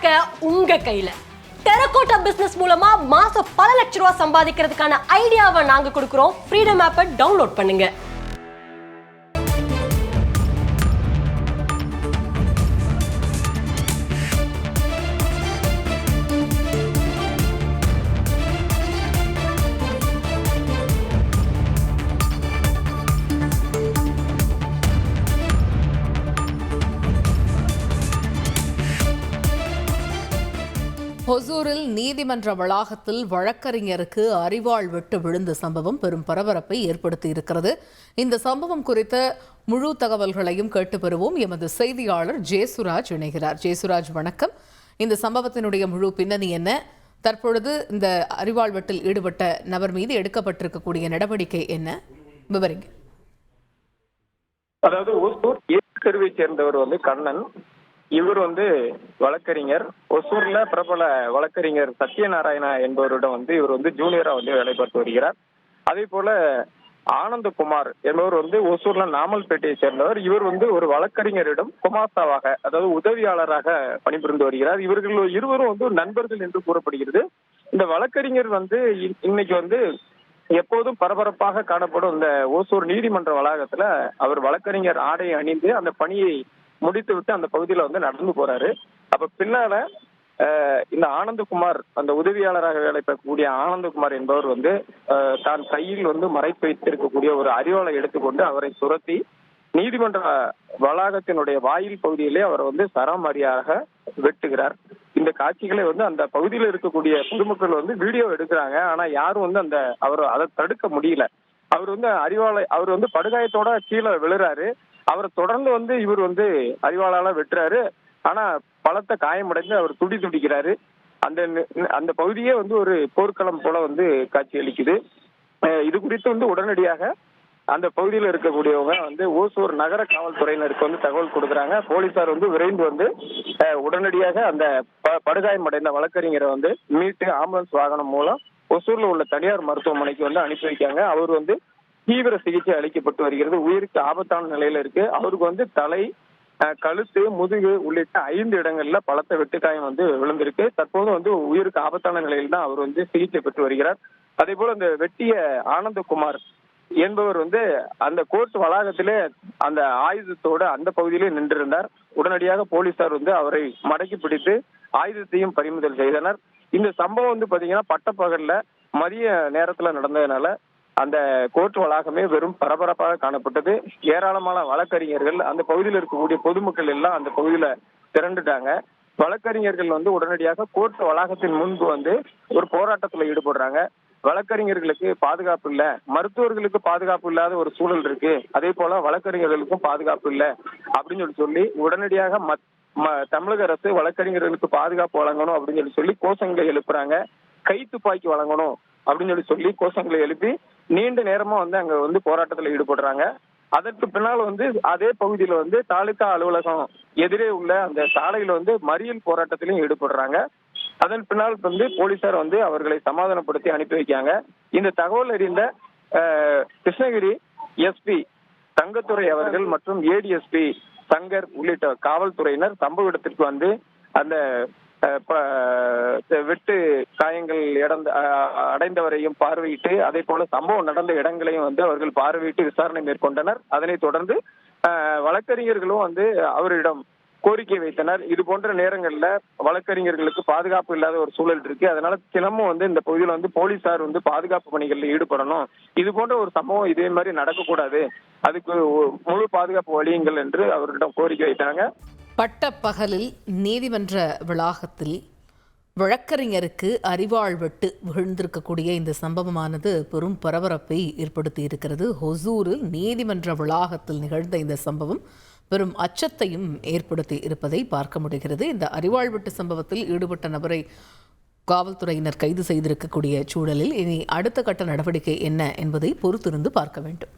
வாழ்க்கை உங்க கையில. டெரகோட்டா பிசினஸ் மூலமா மாசம் பல லட்ச ரூபாய் சம்பாதிக்கிறதுக்கான ஐடியாவை நாங்க கொடுக்குறோம். ஃப்ரீடம் ஆப்பை டவுன்லோட் பண்ணுங்க. ஒசூரில் நீதிமன்ற வளாகத்தில் வழக்கறிஞருக்கு அறிவாள் வெட்டு விழுந்த சம்பவம் பெரும் பரபரப்பை ஏற்படுத்தி இருக்கிறது இந்த சம்பவம் குறித்த முழு தகவல்களையும் கேட்டு பெறுவோம். எமது செய்தியாளர் ஜேசுராஜ் இணைகிறார். ஜேசுராஜ் வணக்கம். இந்த சம்பவத்தினுடைய முழு பின்னணி என்ன? தற்பொழுது இந்த அறிவாள் வெட்டில் ஈடுபட்ட நபர் மீது எடுக்கப்பட்டிருக்கக்கூடிய நடவடிக்கை என்ன? விவரிங்க. அதாவது ஒசூர் தெருவை சேர்ந்தவர் வந்து கண்ணன். இவர் வந்து வழக்கறிஞர். ஒசூர்ல பிரபல வழக்கறிஞர் சத்யநாராயணா என்பவரிடம் வந்து இவர் வந்து ஜூனியரா வந்து வேலை பார்த்து வருகிறார். அதே போல ஆனந்தகுமார் என்பவர் வந்து ஒசூர்ல நாமல்பேட்டையை சேர்ந்தவர். இவர் வந்து ஒரு வழக்கறிஞரிடம் குமாஸ்தாவாக அதாவது உதவியாளராக பணிபுரிந்து வருகிறார். இவர்கள் இருவரும் வந்து நண்பர்கள் என்று கூறப்படுகிறது. இந்த வழக்கறிஞர் வந்து இன்- இன்னைக்கு வந்து எப்போதும் பரபரப்பாக காணப்படும் இந்த ஓசூர் நீதிமன்ற வளாகத்துல அவர் வழக்கறிஞர் ஆடை அணிந்து அந்த பணியை முடித்து விட்டு அந்த பகுதியில வந்து நடந்து போறாரு. அப்ப பின்னால அஹ், இந்த ஆனந்தகுமார் அந்த உதவியாளராக வேலை பார்க்கக்கூடிய ஆனந்தகுமார் என்பவர் வந்து தான் கையில் வந்து மறைத்து வைத்திருக்கக்கூடிய ஒரு அறிவாளை எடுத்துக்கொண்டு அவரை துரத்தி நீதிமன்ற வளாகத்தினுடைய வாயில் பகுதியிலே அவர் வந்து சரமாரியாக வெட்டுகிறார். இந்த காட்சிகளை வந்து அந்த பகுதியில் இருக்கக்கூடிய பொதுமக்கள் வந்து வீடியோ எடுக்கிறாங்க. ஆனா யாரும் வந்து அந்த அவர் அதை தடுக்க முடியல. அவர் வந்து அறிவாளை அவர் வந்து படுகாயத்தோட கீழே விழுறாரு. அவரை தொடர்ந்து வந்து இவர் வந்து அறிவாளால வெட்டுறாரு. ஆனா பலத்த காயமடைந்து அவர் துடி துடிக்கிறாரு. அந்த நி- அந்த பகுதியே வந்து ஒரு போர்க்களம் போல வந்து காட்சி அளிக்குது இது குறித்து வந்து உடனடியாக அந்த பகுதியில் இருக்கக்கூடியவங்க வந்து ஓசூர் நகர காவல்துறையினருக்கு வந்து தகவல் கொடுக்குறாங்க. போலீசார் வந்து விரைந்து வந்து உடனடியாக அந்த ப- படுகாயமடைந்த வழக்கறிஞரை வந்து மீட்டு ஆம்புலன்ஸ் வாகனம் மூலம் ஒசூர்ல உள்ள தனியார் மருத்துவமனைக்கு வந்து அனுப்பி வைக்காங்க அவர் வந்து தீவிர சிகிச்சை அளிக்கப்பட்டு வருகிறது. உயிருக்கு ஆபத்தான நிலையில இருக்கு. அவருக்கு வந்து தலை கழுத்து முதுகு உள்ளிட்ட ஐந்து இடங்கள்ல பலத்த வெட்டுக்காயம் வந்து விழுந்திருக்கு. தற்போது வந்து உயிருக்கு ஆபத்தான நிலையில் தான் அவர் வந்து சிகிச்சை பெற்று வருகிறார். அதே போல இந்த வெட்டிய ஆனந்தகுமார் என்பவர் வந்து அந்த கோர்ட் வளாகத்திலே அந்த ஆயுதத்தோட அந்த பகுதியிலே நின்றிருந்தார். உடனடியாக போலீசார் வந்து அவரை மடக்கி பிடித்து ஆயுதத்தையும் பறிமுதல் செய்தனர். இந்த சம்பவம் வந்து பாத்தீங்கன்னா பட்டப்பகல்ல மதிய நேரத்துல நடந்ததுனால அந்த கோர்ட் வளாகமே வெறும் பரபரப்பாக காணப்பட்டது. ஏராளமான வழக்கறிஞர்கள் அந்த பகுதியில் இருக்கக்கூடிய பொதுமக்கள் எல்லாம் அந்த பகுதியில திரண்டுட்டாங்க. வழக்கறிஞர்கள் வந்து உடனடியாக கோர்ட் வளாகத்தின் முன்பு வந்து ஒரு போராட்டத்துல ஈடுபடுறாங்க. வழக்கறிஞர்களுக்கு பாதுகாப்பு இல்ல. மருத்துவர்களுக்கு பாதுகாப்பு இல்லாத ஒரு சூழல் இருக்கு. அதே போல வழக்கறிஞர்களுக்கும் பாதுகாப்பு இல்ல அப்படின்னு சொல்லி சொல்லி உடனடியாக மத்- ம- தமிழக அரசு வழக்கறிஞர்களுக்கு பாதுகாப்பு வழங்கணும் அப்படின்னு சொல்லி சொல்லி கோஷங்களை எழுப்புறாங்க. கை துப்பாக்கி வழங்கணும் அப்படின்னு சொல்லி சொல்லி கோஷங்களை எழுப்பி நீண்ட நேரமா வந்து அங்க வந்து போராட்டத்துல ஈடுபடுறாங்க. அதற்கு பின்னால் வந்து அதே பகுதியில வந்து தாலுகா அலுவலகம் எதிரே உள்ள அந்த சாலையில வந்து மறியல் போராட்டத்திலையும் ஈடுபடுறாங்க. அதன் பின்னால் வந்து போலீசார் வந்து அவர்களை சமாதானப்படுத்தி அனுப்பி வைக்காங்க இந்த தகவல் அறிந்த கிருஷ்ணகிரி எஸ்பி தங்கத்துறை அவர்கள் மற்றும் ஏடிஎஸ்பி சங்கர் உள்ளிட்ட காவல்துறையினர் சம்பவ இடத்திற்கு வந்து அந்த வெட்டு காயங்கள் இடந்த அடைந்தவரையும் பார்வையிட்டு அதே போல சம்பவம் நடந்த இடங்களையும் வந்து அவர்கள் பார்வையிட்டு விசாரணை மேற்கொண்டனர். அதனைத் தொடர்ந்து வழக்கறிஞர்களும் வந்து அவரிடம் கோரிக்கை வைத்தனர். இது போன்ற நேரங்கள்ல வழக்கறிஞர்களுக்கு பாதுகாப்பு இல்லாத ஒரு சூழல் இருக்கு. அதனால தினமும் வந்து இந்த பகுதியில் வந்து போலீசார் வந்து பாதுகாப்பு பணிகளில் ஈடுபடணும். இது போன்ற ஒரு சம்பவம் இதே மாதிரி நடக்கக்கூடாது. அதுக்கு முழு பாதுகாப்பு வழியுங்கள் என்று அவர்களிடம் கோரிக்கை வைத்தாங்க. பட்டப்பகலில் நீதிமன்ற வளாகத்தில் வழக்கறிஞருக்கு அறிவாள் வெட்டு விழுந்திருக்கக்கூடிய இந்த சம்பவமானது பெரும் பரபரப்பை ஏற்படுத்தி இருக்கிறது ஹொசூரில் நீதிமன்ற வளாகத்தில் நிகழ்ந்த இந்த சம்பவம் பெரும் அச்சத்தையும் ஏற்படுத்தி இருப்பதை பார்க்க முடிகிறது. இந்த அறிவாள் வெட்டு சம்பவத்தில் ஈடுபட்ட நபரை காவல்துறையினர் கைது செய்திருக்கக்கூடிய சூழலில் இனி அடுத்த கட்ட நடவடிக்கை என்ன என்பதை பொறுத்திருந்து பார்க்க வேண்டும்.